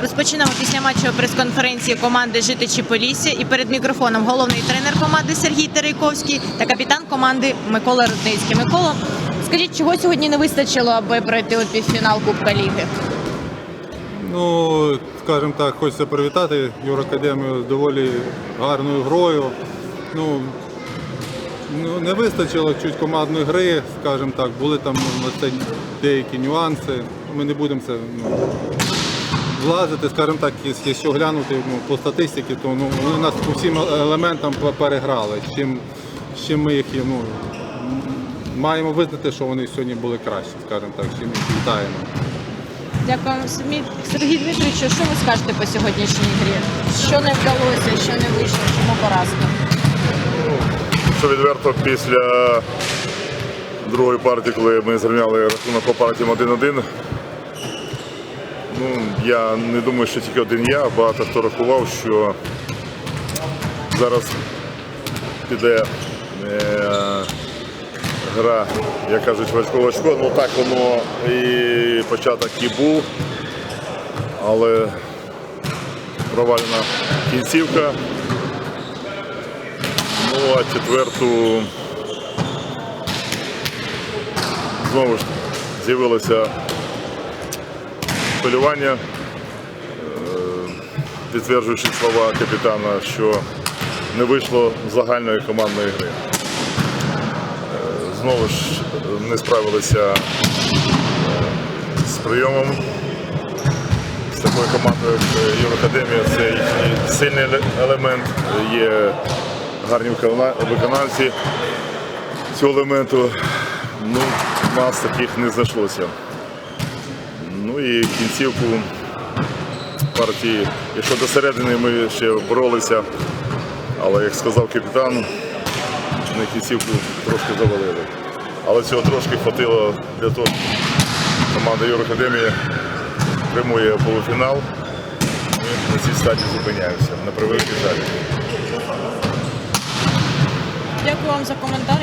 Розпочинаємо після матчу прес-конференції команди Житичі Полісся. І перед мікрофоном головний тренер команди Сергій Терейковський та капітан команди Микола Рудницький. Микола, скажіть, чого сьогодні не вистачило, аби пройти у півфінал Кубка Ліги? Ну, скажімо так, хочеться привітати Юракадемію з доволі гарною грою. Ну, ну, не вистачило чуть командної гри, скажімо так, були там ну, деякі нюанси. Ми не будемо це ну, влазити, скажімо так, якщо- глянути ну, по статистиці, то ну, вони нас по всім елементам переграли. з Чим, з чим ми їх ну, маємо визнати, що вони сьогодні були кращі, скажімо так, з чим їх вітаємо. Дякую, Самі- Сергій Дмитрович, що ви скажете по сьогоднішній грі? Що не вдалося, що не вийшло, чому поразка? Що відверто після другої партії, коли ми зрівняли рахунок по партіям 1-1, ну, я не думаю, що тільки один я, багато хто рахував, що зараз піде е, гра, як кажуть, в очко. Ну так воно і початок і був, але провалена кінцівка. Ну, а четверту знову ж з'явилося хвилювання, е, підтверджуючи слова капітана, що не вийшло загальної командної гри. Е, Знову ж не справилися е, з прийомом. З такою командою, як Євроакадемія, це їхній сильний елемент. Є гарні виконавці цього елементу. Ну, нас таких не знайшлося. Ну і кінцівку партії, якщо до середини ми ще боролися, але як сказав капітан, на кінцівку трошки завалили. Але цього трошки хватило для того, щоб команда Євроакадемії прямує полуфінал. Ми на цій стадії зупиняємося. На превеликий жаль. Дякую вам за коментарі.